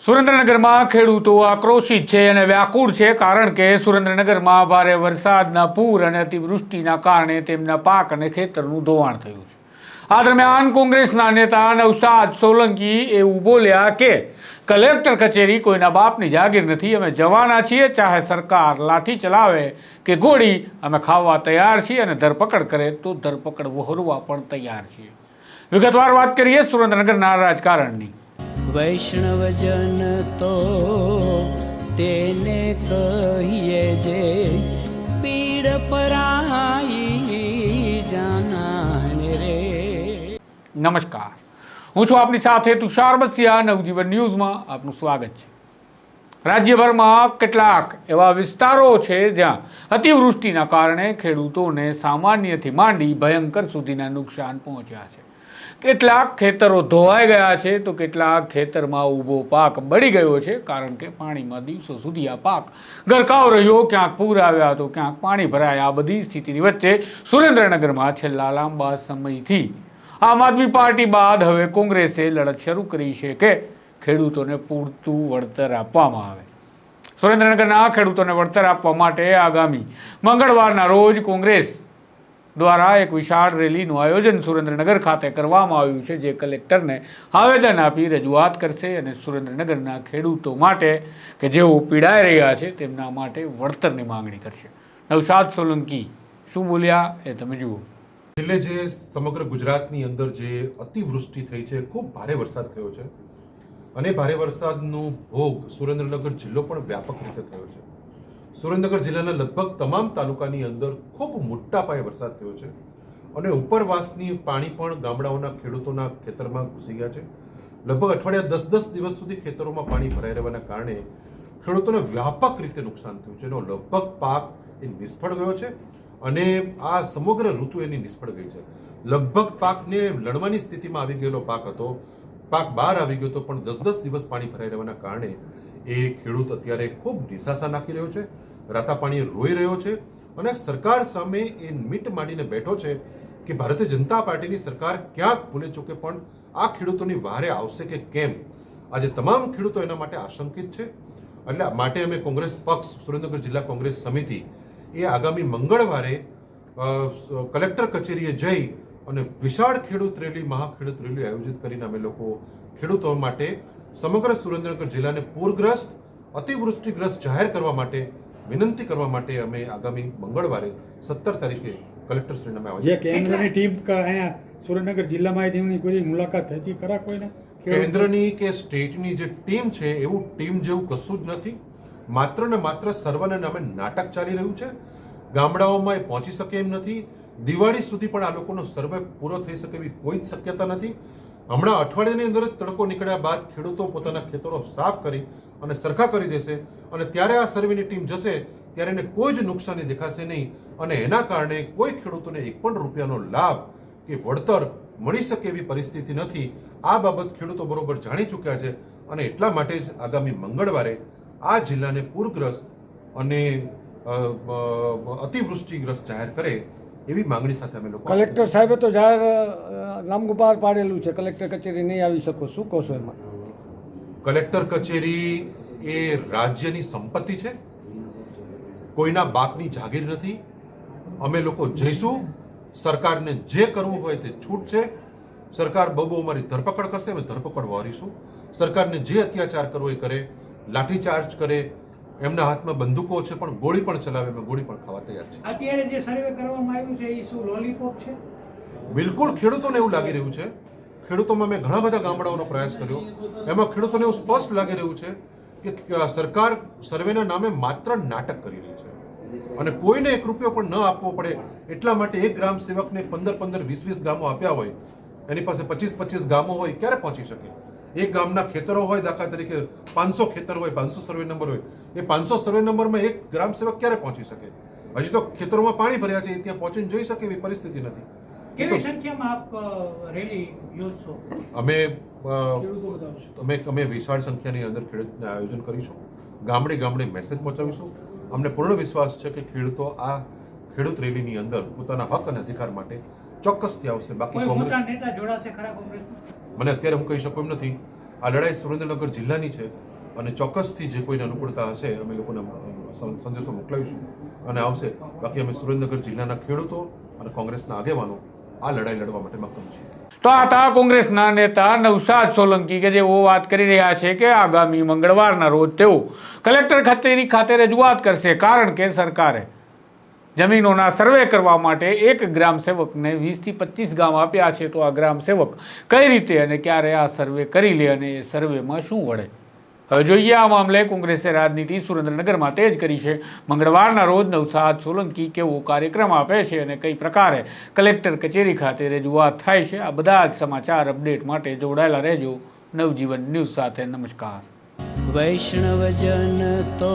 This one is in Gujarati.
સુરેન્દ્રનગરમાં ખેડૂતો આક્રોશિત છે અને વ્યાકુળ છે કારણ કે સુરેન્દ્રનગરમાં ભારે વરસાદના પૂર અને અતિવૃષ્ટિના કારણે તેમના પાક અને ખેતરનું ધોવાણ થયું છે. આ દરમિયાન કોંગ્રેસના નેતા નવસાદ સોલંકી એવું બોલ્યા કે, કલેક્ટર કચેરી કોઈના બાપની જાગીર નથી, અમે જવાના છીએ, ચાહે સરકાર લાઠી ચલાવે કે ગોળી, અમે ખાવા તૈયાર છીએ અને ધરપકડ કરે તો ધરપકડ વહોરવા પણ તૈયાર છીએ. વિગતવાર વાત કરીએ સુરેન્દ્રનગરના રાજકારણની. વૈષ્ણવજન તો તેને કહીએ જે પીડ પરાઈ જાનાને રે. નમસ્કાર. હું છું આપની સાથે તુષાર બસિયા, નવજીવન ન્યૂઝમાં આપનું સ્વાગત છે. રાજ્યભરમાં કેટલાક એવા વિસ્તારો છે જ્યાં અતિવૃષ્ટિના કારણે ખેડૂતોને સામાન્યથી માંડી ભયંકર સુધીના નુકસાન પહોંચ્યા છે. કેટલાક ખેતરો ધોવાઈ ગયા છે તો કેટલાક ખેતરમાં ઊભો પાક બળી ગયો છે કારણ કે પાણીમાં દિવસો સુધી આ પાક ગરકાવ રહ્યો. ક્યાંક પૂર આવ્યા તો ક્યાંક પાણી ભરાયા. આ બધી સ્થિતિની વચ્ચે સુરેન્દ્રનગરમાં છેલ્લા લાંબા સમયથી આમ આદમી પાર્ટી બાદ હવે કોંગ્રેસે લડત શરૂ કરી છે કે ખેડૂતોને પૂરતું વળતર આપવામાં આવે. સુરેન્દ્રનગરના ખેડૂતોને વળતર આપવા માટે આગામી મંગળવારના રોજ કોંગ્રેસ દ્વારા એક વિશાળ રેલીનું આયોજન સુરેન્દ્રનગર ખાતે કરવામાં આવ્યું છે, જે કલેક્ટરને આવેદન આપી રજૂઆત કરશે અને સુરેન્દ્રનગરના ખેડૂતો માટે કે જેઓ પીડાઈ રહ્યા છે, તેમના માટે વળતરની માંગણી કરશે. નવશાદ સોલંકી, શું બોલ્યા એ તમે જુઓ. છેલ્લે જે સમગ્ર ગુજરાતની અંદર જે અતિવૃષ્ટિ થઈ છે, ખૂબ ભારે વરસાદ થયો છે. અને ભારે વરસાદનો ભોગ સુરેન્દ્રનગર જિલ્લો પણ વ્યાપક રીતે થયો છે. સુરેન્દ્રનગર જિલ્લાના લગભગ તમામ તાલુકાની અંદર ખૂબ મોટા પાયે વરસાદ થયો છે અને ઉપરવાસની પાણી પણ ગામડાઓના ખેડૂતોના ખેતરમાં ઘૂસી ગયા છે. લગભગ અઠવાડિયા દસ દસ દિવસ સુધી ખેતરોમાં પાણી ભરાઈ રહેવાના કારણે ખેડૂતોને વ્યાપક રીતે નુકસાન થયું છે એનો લગભગ પાક એ નિષ્ફળ ગયો છે અને આ સમગ્ર ઋતુ એની નિષ્ફળ ગઈ છે. લગભગ પાકને લણવાની સ્થિતિમાં આવી ગયેલો પાક હતો. પાક બહાર આવી ગયો હતો પણ દસ દસ દિવસ પાણી ભરાઈ રહેવાના કારણે એ ખેડૂત અત્યારે ખૂબ નિશાસા નાખી રહ્યો છે, રાતા પાણીએ રોઈ રહ્યો છે અને સરકાર સામે એ મીટ માંડીને બેઠો છે કે ભારતીય જનતા પાર્ટીની સરકાર ક્યાંક ભૂલે ચૂકે પણ આ ખેડૂતોની વારે આવશે કે કેમ? આજે તમામ ખેડૂતો એના માટે આશંકિત છે. એટલે માટે અમે કોંગ્રેસ પક્ષ, સુરેન્દ્રનગર જિલ્લા કોંગ્રેસ સમિતિ એ આગામી મંગળવારે કલેક્ટર કચેરીએ જઈ અને વિશાળ ખેડૂત રેલી, મહાખેડૂત રેલી આયોજિત કરીને અમે લોકો ખેડૂતો માટે સમગ્ર સુરેન્દ્રનગર જિલ્લાને પૂરગ્રસ્ત અતિવૃષ્ટિગ્રસ્ત જાહેર કરવા માટે વિનંતી કરવા માટે અમે આગામી મંગળવારે સત્તર તારીખે કલેક્ટર શ્રીને અમે જે કેન્દ્રની ટીમ અહીંયા સુરેન્દ્રનગર જિલ્લામાં તેમની કોઈ મુલાકાત થતી ખરા કોઈને? કેન્દ્રની કે સ્ટેટની જે ટીમ છે એવું ટીમ જેવું કશું જ નથી. માત્ર ને માત્ર સર્વને નામે નાટક ચાલી રહ્યું છે. ગામડાઓમાં એ પહોંચી શકે એમ નથી. દિવાળી સુધી પણ આ લોકોનો સર્વે પૂરો થઈ શકે એવી કોઈ જ શક્યતા નથી. હમણાં અઠવાડિયાની અંદર જ તડકો નીકળ્યા બાદ ખેડૂતો પોતાના ખેતરો સાફ કરી અને સરખા કરી દેશે અને ત્યારે આ સર્વેની ટીમ જશે, ત્યારે એને કોઈ જ નુકસાની દેખાશે નહીં. અને એના કારણે કોઈ ખેડૂતોને એક પણ રૂપિયાનો લાભ કે વળતર મળી શકે એવી પરિસ્થિતિ નથી. આ બાબત ખેડૂતો બરોબર જાણી ચૂક્યા છે અને એટલા માટે જ આગામી મંગળવારે આ જિલ્લાને પૂરગ્રસ્ત અને અતિવૃષ્ટિગ્રસ્ત જાહેર કરે એવી માંગણી સાથે અમે લોકો કલેક્ટર સાહેબે તો જાહેર અ, બહાર પાડેલું છે. કલેક્ટર કચેરી નહીં આવી શકો. શું કહો છો એમાં? કલેક્ટર કચેરી એ રાજ્યની સંપત્તિ છે. કોઈના બાપની જાગીર નથી. અમે લોકો જઈશું. સરકારને જે કરવું હોય તે છૂટ છે. સરકાર બહુ બહુ અમારી ધરપકડ કરશે. અમે ધરપકડ વારીશું. સરકારને જે અત્યાચાર કરવો એ કરે. લાઠીચાર્જ કરે. એમના હાથમાં બંદૂકો છે પણ ગોળી પણ ચલાવે એમાં ગોળી પણ ખાવા તૈયાર છે અત્યારે જે સર્વે કરવામાં આવ્યું છે એ શું લોલીપોપ છે? બિલકુલ ખેડૂતોને એવું લાગી રહ્યું છે. ખેડૂતોમાં મેં ઘણા બધા ગામડાઓનો પ્રયાસ કર્યો. એમાં ખેડૂતોને એવું સ્પષ્ટ લાગી રહ્યું છે કે સરકાર સર્વેના નામે માત્ર નાટક કરી રહી છે. અને કોઈને એક રૂપિયો પણ ન આપવો પડે એટલા માટે એક ગ્રામ સેવકને પંદર પંદર વીસ વીસ ગામો આપ્યા હોય એની પાસે પચીસ પચીસ ગામો હોય ક્યારે પહોંચી શકે? એક ગામના ખેતરો હોય દાખલા તરીકે પાંચસો ખેતર હોય પાંચસો સર્વે નંબર હોય એ પાંચસો સર્વે નંબરમાં એક ગ્રામ સેવક ક્યારે પહોંચી શકે? હજી તો ખેતરોમાં પાણી ભર્યા છે ત્યાં પહોંચીને જોઈ શકે એવી પરિસ્થિતિ નથી. કેવી સંખ્યામાં આપ રેલી યોજશો? અમે અમે અમે વિશાળ સંખ્યાની અંદર ખેડૂતને આયોજન કરીશું. ગામડે ગામડે મેસેજ પહોંચાડીશું અમને પૂર્ણ વિશ્વાસ છે કે ખેડૂતો આ ખેડૂત રેલીની અંદર પોતાના હક અને અધિકાર માટે ચોક્કસથી આવશે. બાકી કોંગ્રેસ નેતા જોડાશે ખરા કોંગ્રેસ મને અત્યારે હું કહી શકું એમ નથી. આ લડાઈ સુરેન્દ્રનગર જિલ્લાની છે અને ચોક્કસથી જે કોઈને અનુકૂળતા હશે અમે લોકોને સંદેશો મોકલાવીશું અને આવશે. બાકી અમે સુરેન્દ્રનગર જિલ્લાના ખેડૂતો અને કોંગ્રેસના આગેવાનો આ લડાઈ લડવા માટે મક્કમ છીએ. તો આ હતા કોંગ્રેસના નેતા નવસાદ સોલંકી કે જેઓ વાત કરી રહ્યા છે કે આગામી મંગળવારના રોજ તેઓ કલેક્ટર ખાતેની ખાતે રજૂઆત કરશે. કારણ કે સરકારે જમીનોના સર્વે કરવા માટે એક ગ્રામ સેવકને વીસથી પચીસ ગામ આપ્યા છે તો આ ગ્રામ સેવક કઈ રીતે અને ક્યારે આ સર્વે કરી લે અને એ સર્વેમાં શું વળે? હવે જોઈએ આ મામલે કોંગ્રેસે રાજનીતિ સુરેન્દ્રનગરમાં તેજ કરી છે. મંગળવારના રોજ નવસાદ સોલંકી કેવો કાર્યક્રમ આપે છે અને કઈ પ્રકારે કલેક્ટર કચેરી ખાતે રજૂઆત થાય છે? આ બધા જ સમાચાર અપડેટ માટે જોડાયેલા રહેજો. નવજીવન ન્યૂઝ સાથે નમસ્કાર. વૈષ્ણવજન તો